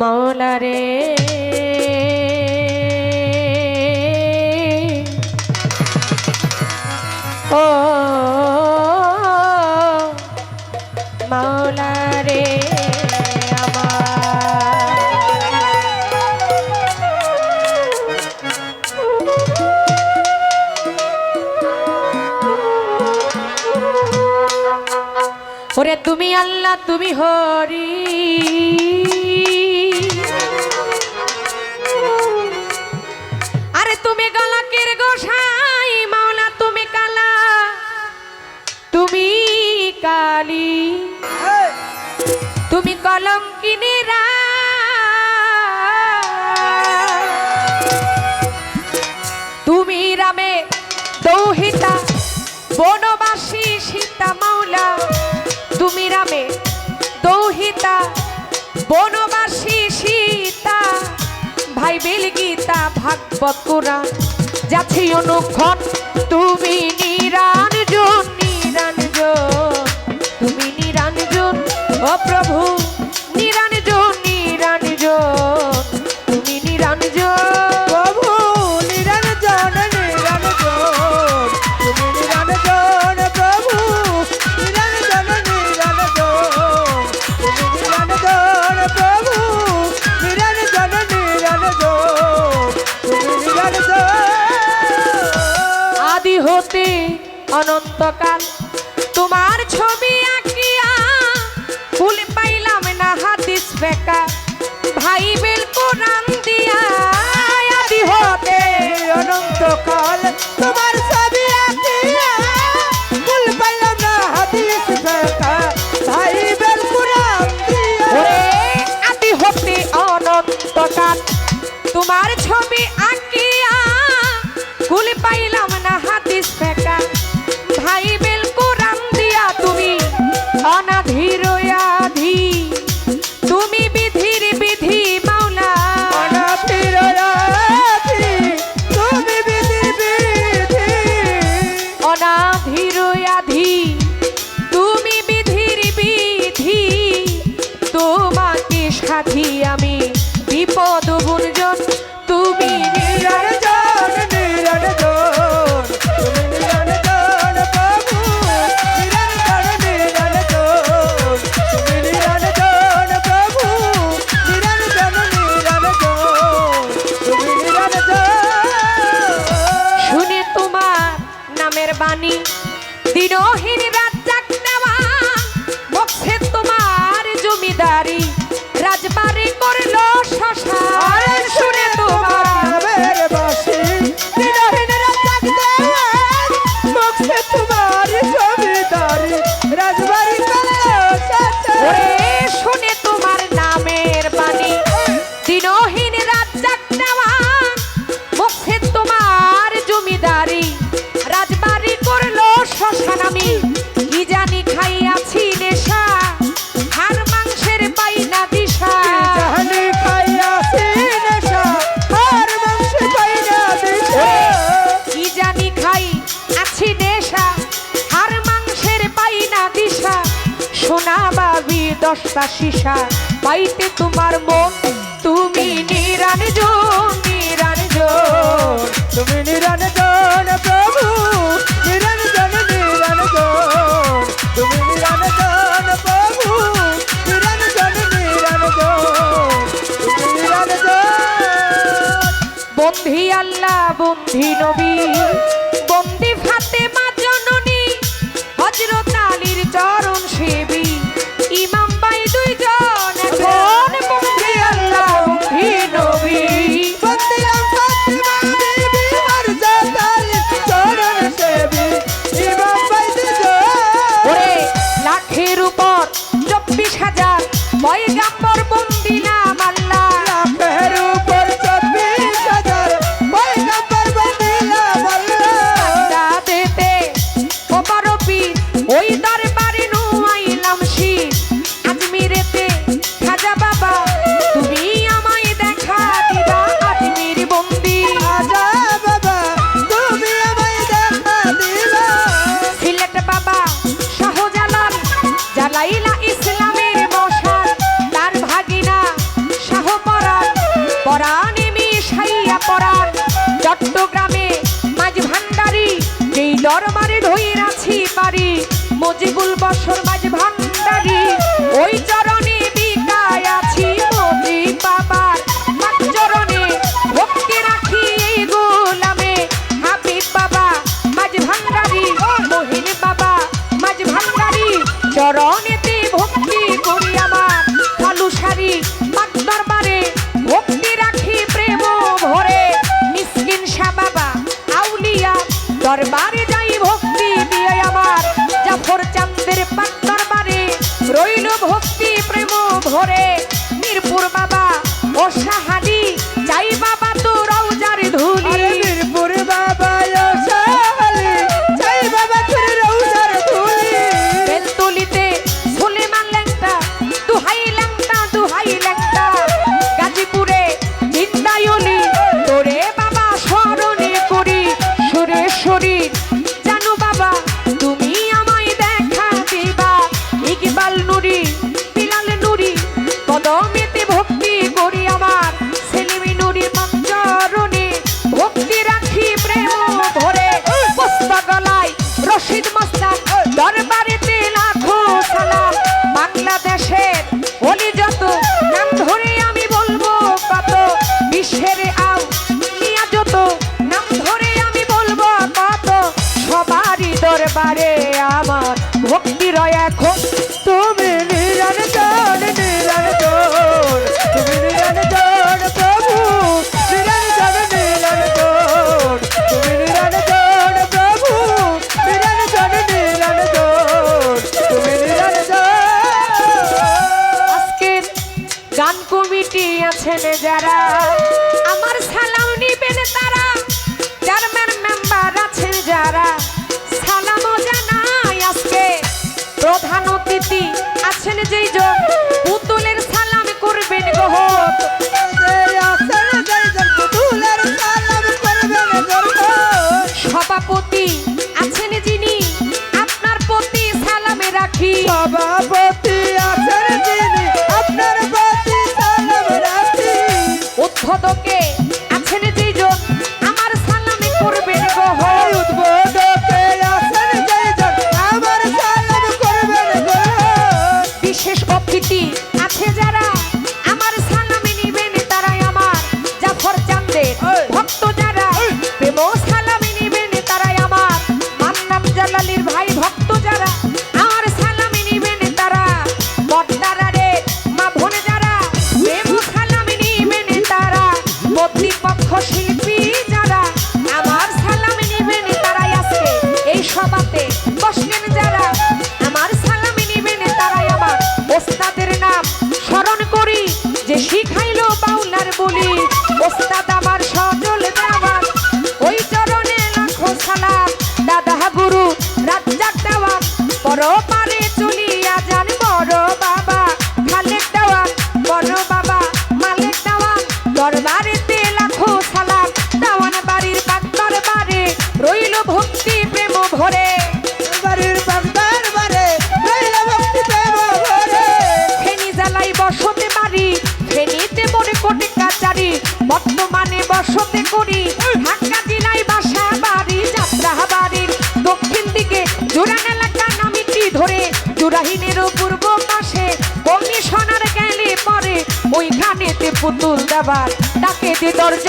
মৌলা রে ও মৌলা রে ওরে তুমি আল্লাহ তুমি হরি। কালী তুমি কলম কিনে তুমি রামে দৌহিতা, বনবাসী সীতা মাওলা। তুমি রামে দৌহিতা, বনবাসী সীতা। ভাই বেলগীতা ভাগবত কোরআন। যাচ্ছি অনুক্ষণ তুমি নি Ó oh, তকার তোমার ছবি আঁকিয়া কুলে পাইলাম না হাতিস ফেকা ভাই বেল কোরআন দিয়া তুমি অনাধিরয়া একটা শিশা পাইতে তোমার মন। তুমি নিরান নিরানজন তুমি নিরানজন প্রভু নিরানজন নিরানজন তুমি প্রভু তুমি নিরানজন বন্ধি আল্লাহ, বন্ধি নবী। বয় গাম্বর বন্দিনা মজিবুল রইল ভক্তি প্রেম ভরে। মিরপুর বাবা ও সাহাদি যাই বাবা। দরবারে আমার ভক্তি রয় এখন। তুমি নিরন্তর নিরন্তর তুমি নিরন্তর প্রভু। নিরন্তর নিরন্তর তুমি নিরন্তর প্রভু। নিরন্তর নিরন্তর তুমি নিরন্তর আজকে গান কমিটি আছেন যারা দেখেন দুইজন করি। ঢাকা জেলায় বাসা, বাড়ি, যাত্রা, বাড়ির দক্ষিণ দিকে। জোরান এলাকা নামিটি ধরে জোরাহিনের পূর্ব পাশে। কমিশনার গেলে পরে ওইখানেতে পুতুল দেবার। তাকে দে দরজ